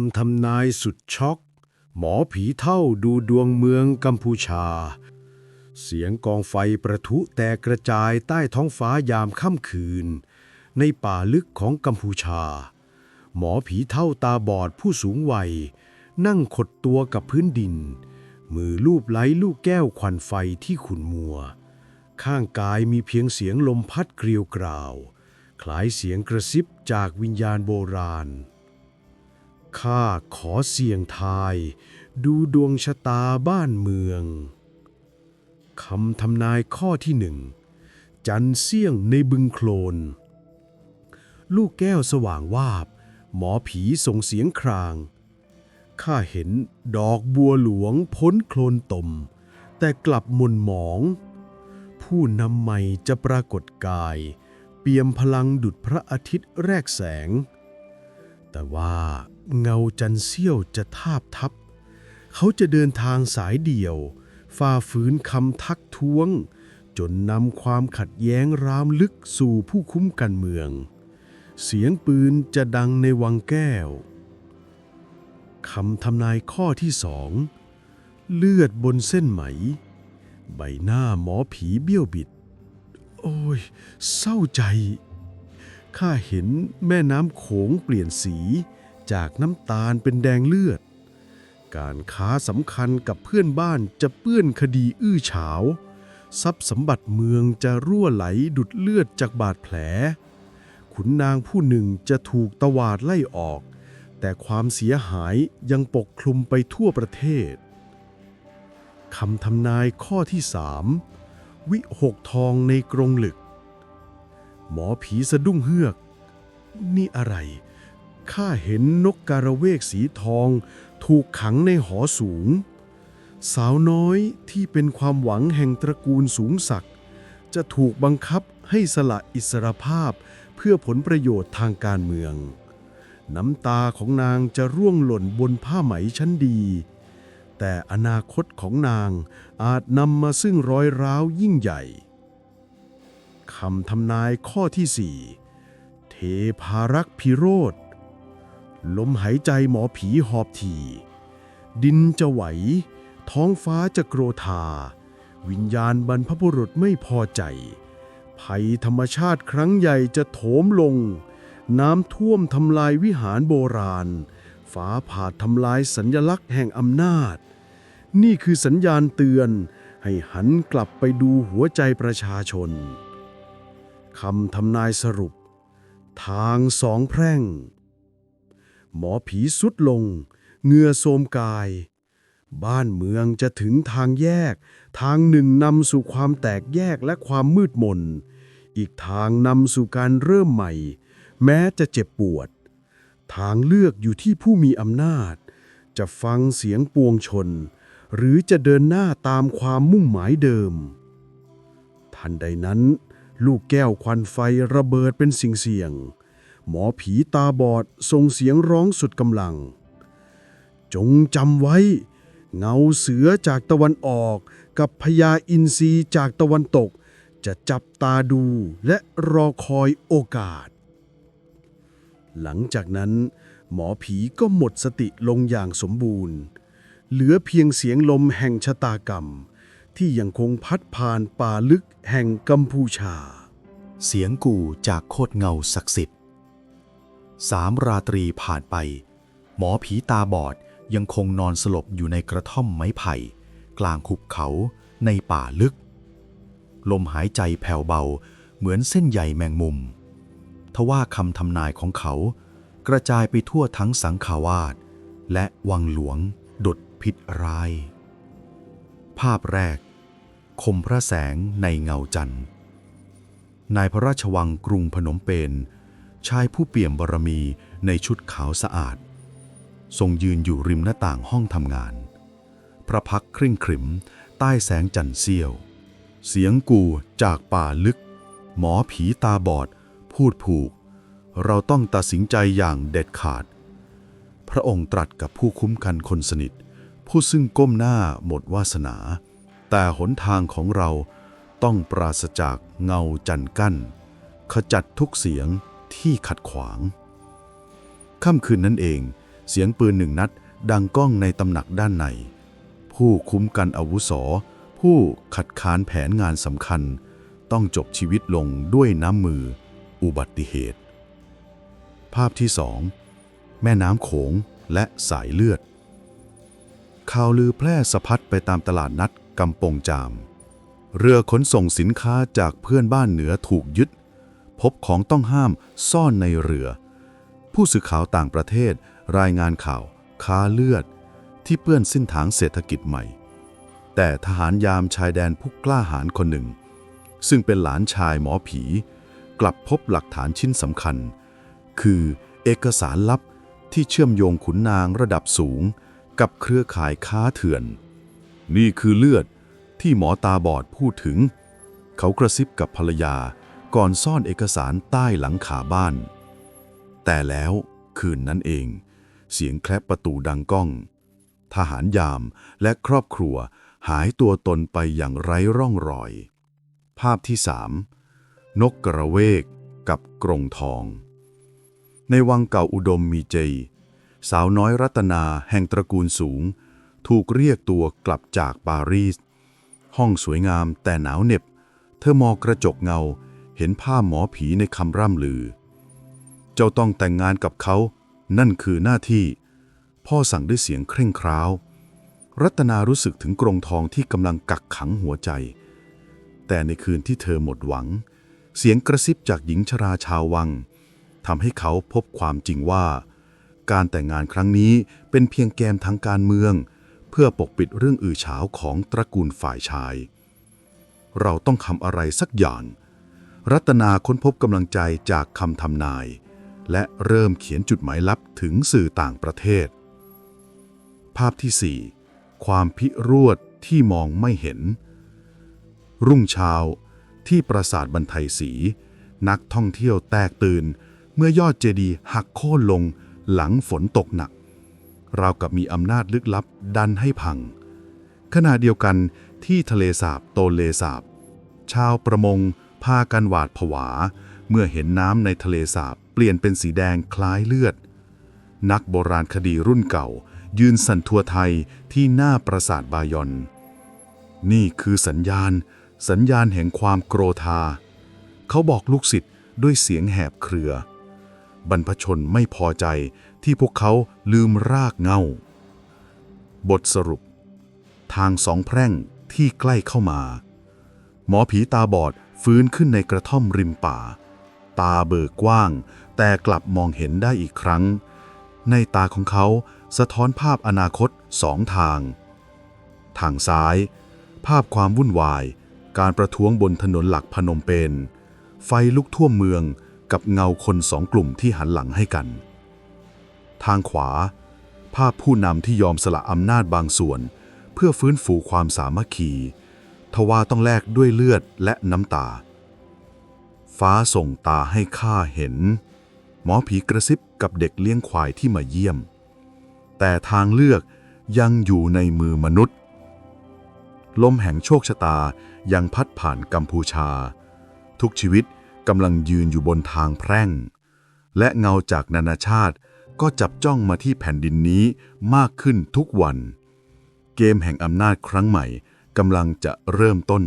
ำทำนายสุดช็อก หมอผีเท่าดูดวงเมืองกัมพูชา เสียงกองไฟประทุแตกกระจายใต้ท้องฟ้ายามค่ำคืน ในป่าลึกของกัมพูชา หมอผีเท่าตาบอดผู้สูงวัย นั่งขดตัวกับพื้นดิน มือลูบไล้ลูกแก้วควันไฟที่ขุนมัว ข้างกายมีเพียงเสียงลมพัดเกลียวกราว คล้ายเสียงกระซิบจากวิญญาณโบราณ ข้าขอเสี่ยงทาย ดูดวงชะตาบ้านเมืองคำทำนายข้อที่หนึ่ง จันเสี่ยงในบึงโคลน ลูกแก้วสว่างวาบ หมอผีส่งเสียงคราง ข้าเห็นดอกบัวหลวงพ้นโคลนตม แต่กลับมุนหมอง ผู้นำใหม่จะปรากฏกาย เปี่ยมพลังดุจพระอาทิตย์แรกแสง แต่ว่า เงาจันเสี้ยวจะทาบทับ เขาจะเดินทางสายเดี่ยว ฝ่าฝืนคำทักท้วง จนนำความขัดแย้งรามลึกสู่ผู้คุ้มกันเมือง เสียงปืนจะดังในวังแก้วคำทำนายข้อที่สอง เลือดบนเส้นไหม ใบหน้าหมอผีเบี้ยวบิด โอ้ย เศร้าใจ ข้าเห็นแม่น้ำโขงเปลี่ยนสี จากน้ำตาลเป็นแดงเลือด การค้าสำคัญกับเพื่อนบ้านจะเปื้อนคดีอื้อฉาว ทรัพย์สมบัติเมืองจะรั่วไหลดุดเลือดจากบาดแผล ขุนนางผู้หนึ่งจะถูกตวาดไล่ออก แต่ความเสียหายยังปกคลุมไปทั่วประเทศคำทำนายข้อที่สามวิหกทองในกรงหลึก หมอผีสะดุ้งเฮือก นี่อะไร ข้าเห็นนกการะเวกสีทอง ถูกขังในหอสูง สาวน้อยที่เป็นความหวังแห่งตระกูลสูงศักดิ์จะถูกบังคับให้สละอิสรภาพเพื่อผลประโยชน์ทางการเมือง น้ำตาของนางจะร่วงหล่นบนผ้าไหมชั้นดี แต่อนาคตของนางอาจนำมาซึ่งรอยร้าวยิ่งใหญ่คำทำนายข้อที่สี่เทพารักพิโรธ ลมหายใจหมอผีหอบทีดินจะไหว ท้องฟ้าจะโกรธา วิญญาณบรรพบุรุษไม่พอใจ ภัยธรรมชาติครั้งใหญ่จะโถมลง น้ำท่วมทำลายวิหารโบราณ ฟ้าผ่าทำลายสัญญลักษณ์แห่งอำนาจ นี่คือสัญญาณเตือน ให้หันกลับไปดูหัวใจประชาชนคำทำนายสรุป ทางสองแพร่ง หมอผีสุดลง เงื่อโทมกาย บ้านเมืองจะถึงทางแยก ทางหนึ่งนำสู่ความแตกแยกและความมืดมน อีกทางนำสู่การเริ่มใหม่ แม้จะเจ็บปวด ทางเลือกอยู่ที่ผู้มีอำนาจ จะฟังเสียงปวงชน หรือจะเดินหน้าตามความมุ่งหมายเดิม ทันใดนั้น ลูกแก้วควันไฟระเบิดเป็นสิ่งเสี่ยง หมอผีตาบอดส่งเสียงร้องสุดกำลัง จงจำไว้ เงาเสือจากตะวันออก กับพญาอินทรีจากตะวันตก จะจับตาดูและรอคอยโอกาส หลังจากนั้น หมอผีก็หมดสติลงอย่างสมบูรณ์ เหลือเพียงเสียงลมแห่งชะตากรรม ที่ยังคงพัดผ่านป่าลึกแห่งกัมพูชา เสียงกู่จากโคดเงาศักดิ์สิทธิ์ สามราตรีผ่านไป หมอผีตาบอดยังคงนอนสลบอยู่ในกระท่อมไม้ไผ่ กลางหุบเขาในป่าลึก ลมหายใจแผ่วเบาเหมือนเส้นใยแมงมุม ทว่าคำทำนายของเขา กระจายไปทั่วทั้งสังขาวาสและวังหลวงดุดพิษร้าย ภาพแรก คมพระแสงในเงาจันทร์นายพระราชวังกรุงพนมเปญ ชายผู้เปี่ยมบารมีในชุดขาวสะอาด ทรงยืนอยู่ริมหน้าต่างห้องทำงาน พระพักตร์เคร่งขรึมใต้แสงจันทร์เสี้ยว เสียงกูจากป่าลึก หมอผีตาบอด พูดผูก เราต้องตัดสินใจอย่างเด็ดขาด พระองค์ตรัสกับผู้คุ้มกันคนสนิท ผู้ซึ่งก้มหน้าหมดวาสนา แต่หนทางของเราต้องปราศจากเงาจันทร์กั้น ขจัดทุกเสียง ที่ขัดขวาง ค่ำคืนนั้นเอง เสียงปืนหนึ่งนัดดังก้องในตำหนักด้านใน ผู้คุ้มกันอาวุโสผู้ขัดค้านแผนงานสำคัญ ต้องจบชีวิตลงด้วยน้ำมือ อุบัติเหตุ ภาพที่สองแม่น้ำโขงและสายเลือด ข่าวลือแพร่สะพัดไปตามตลาดนัดกำปงจาม เรือขนส่งสินค้าจากเพื่อนบ้านเหนือถูกยึด พบของต้องห้ามซ่อนในเรือ ผู้สื่อข่าวต่างประเทศ รายงานข่าว ค้าเลือด ที่เปื้อนสิ้นถางเศรษฐกิจใหม่ แต่ทหารยามชายแดนผู้กล้าหาญคนหนึ่ง ซึ่งเป็นหลานชายหมอผี กลับพบหลักฐานชิ้นสำคัญ คือเอกสารลับที่เชื่อมโยงขุนนางระดับสูง กับเครือข่ายค้าเถื่อน นี่คือเลือดที่หมอตาบอดพูดถึง เขากระซิบกับภรรยา ก่อนซ่อนเอกสารใต้หลังขาบ้าน แต่แล้วคืนนั้นเอง เสียงแคลบประตูดังก้อง ทหารยามและครอบครัวหายตัวตนไปอย่างไร้ร่องรอย ภาพที่สามนกกระเวกกับกรงทอง ในวังเก่าอุดมมีเจสาวน้อยรัตนาแห่งตระกูลสูง ถูกเรียกตัวกลับจากปารีส ห้องสวยงามแต่หนาวเหน็บ เธอมองกระจกเงา เห็นภาพหมอผีในคำร่ำลือ เจ้าต้องแต่งงานกับเขา นั่นคือหน้าที่ พ่อสั่งด้วยเสียงเคร่งคร้าว รัตนารู้สึกถึงกรงทองที่กำลังกักขังหัวใจ แต่ในคืนที่เธอหมดหวัง เสียงกระซิบจากหญิงชราชาววังทำให้เขาพบความจริงว่า การแต่งงานครั้งนี้เป็นเพียงแกมทางการเมือง เพื่อปกปิดเรื่องอื่อฉาวของตระกูลฝ่ายชาย เราต้องทำอะไรสักอย่าง รัตนาค้นพบกำลังใจจากคำทำนาย และเริ่มเขียนจุดหมายลับถึงสื่อต่างประเทศ ภาพที่ 4 ความพิรวดที่มองไม่เห็น รุ่งเช้าที่ปราสาทบันไทยศรีนักท่องเที่ยวแตกตื่น เมื่อยอดเจดีย์หักโค่นลงหลังฝนตกหนัก ราวกับมีอำนาจลึกลับดันให้พัง ขณะเดียวกันที่ทะเลสาบโตเลสาบ ชาวประมง พากันหวาดผวา เมื่อเห็นน้ำในทะเลสาบเปลี่ยนเป็นสีแดงคล้ายเลือด นักโบราณคดีรุ่นเก่า ยืนสั่นทัวไทยที่หน้าปราสาทบายอน นี่คือสัญญาณ สัญญาณแห่งความโกรธา เขาบอกลูกศิษย์ด้วยเสียงแหบเครือบรรพชนไม่พอใจที่พวกเขาลืมรากเงา บทสรุป ทางสองแพร่งที่ใกล้เข้ามา หมอผีตาบอด ฟื้นขึ้นในกระท่อมริมป่า ตาเบิกกว้าง แต่กลับมองเห็นได้อีกครั้ง ในตาของเขาสะท้อนภาพอนาคตสองทาง ทางซ้าย ภาพความวุ่นวาย การประท้วงบนถนนหลักพนมเปญไฟลุกท่วมเมืองกับเงาคนสองกลุ่มที่หันหลังให้กัน ทางขวา ภาพผู้นำที่ยอมสละอำนาจบางส่วน เพื่อฟื้นฟูความสามัคคี ทว่าต้องแลกด้วยเลือดและน้ำตา ฟ้าส่งตาให้ข้าเห็น หมอผีกระซิบกับเด็กเลี้ยงควายที่มาเยี่ยม แต่ทางเลือกยังอยู่ในมือมนุษย์ ลมแห่งโชคชะตายังพัดผ่านกัมพูชา ทุกชีวิตกำลังยืนอยู่บนทางแพร่ง และเงาจากนานาชาติก็จับจ้องมาที่แผ่นดินนี้มากขึ้นทุกวัน เกมแห่งอำนาจครั้งใหม่ กำลังจะเริ่มต้น